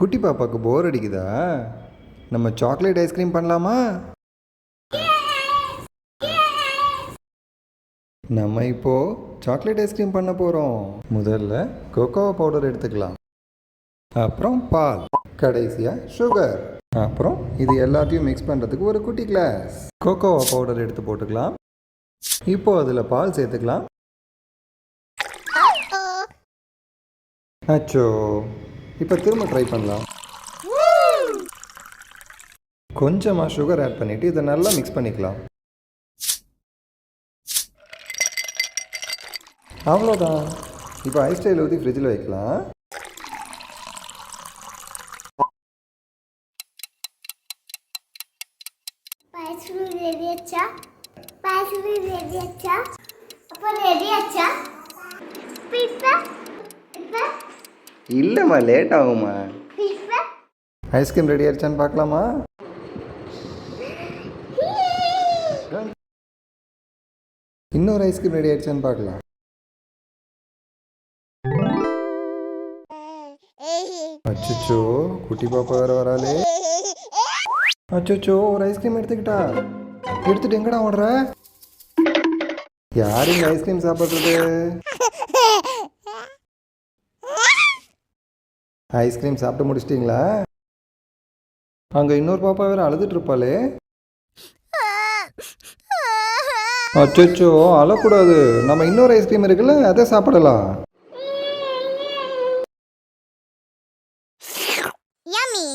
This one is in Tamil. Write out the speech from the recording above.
குட்டி பாப்பாவுக்கு போர் அடிக்குதா? நம்ம சாக்லேட் ஐஸ்கிரீம் பண்ணலாமா? நம்ம இப்போ சாக்லேட் ஐஸ்கிரீம் பண்ண போகிறோம் முதல்ல கோகோவா பவுடர் எடுத்துக்கலாம். அப்புறம் பால் கடைசியாக சுகர் அப்புறம் இது எல்லாத்தையும் மிக்ஸ் பண்ணுறதுக்கு ஒரு குட்டி கிளாஸ் கோகோவா பவுடர் எடுத்து போட்டுக்கலாம். இப்போ அதில் பால் சேர்த்துக்கலாம். அச்சோ. இப்போ திரும்ப ட்ரை பண்ணலாம். கொஞ்சமாக சுகர் ஆட் பண்ணிவிட்டு இதை நல்லா மிக்ஸ் பண்ணிக்கலாம். அவ்வளோதான் இப்போ ஐஸ் ஸ்டைல் ஊற்றி ஃப்ரிட்ஜில் வைக்கலாம். ரெடி ரெடி ரெடி இல்லைம்மா லேட் ஆகுமா ஐஸ்கிரீம் ரெடி ஆயிடுச்சான்னு பார்க்கலாமா? இன்னொரு ஐஸ்கிரீம் ரெடி ஆயிடுச்சான்னு பார்க்கலாம். அச்சோ குட்டி பாப்பா வேற வராளே. அச்சோ ஒரு ஐஸ்கிரீம் எடுத்துக்கிட்டா. எடுத்துட்டு எங்கடா ஓடுற? யார் இந்த ஐஸ்கிரீம் சாப்பிட்றது? ஐஸ்கிரீம் சாப்பிட்டு முடிச்சிட்டிங்களா? அங்கே இன்னொரு பாப்பா வேற அழுதுட்டு அச்சோ அழக்கூடாது. நம்ம இன்னொரு ஐஸ்கிரீம் இருக்குல்ல அதை சாப்பிடலாம். Yummy!